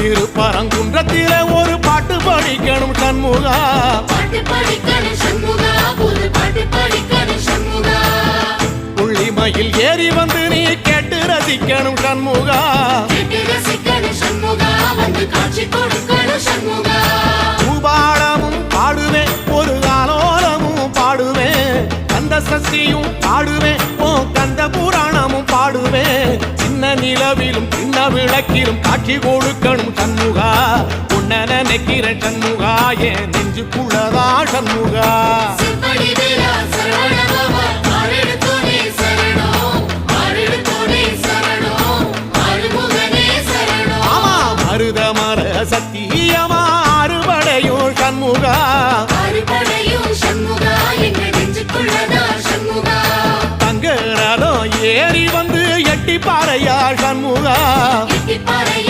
திருப்பரங்குன்றத்தில ஒரு பாட்டு படிக்கணும் சண்முகா. புள்ளிமயில் ஏறி வந்து நீ கேட்டு ரசிக்கணும் சண்முகா. பூபாடமும் பாடுவேன் ஒரு காலோலமும் பாடுவேன். கந்த சஷ்டியும் பாடுவேன் நிலவிலும் சின்ன விளக்கிலும் காட்சி கொடுக்கணும் சண்முகா. உன்ன நினைக்கிறேன் சண்முகா என் நெஞ்சுக்குள்ளதா சண்முகா. சத்தியமா அறுபடையும் சண்முகா. சண்முகா ஏறி வந்து எட்டி பாறையா சண்முகா. எட்டிப்பாறை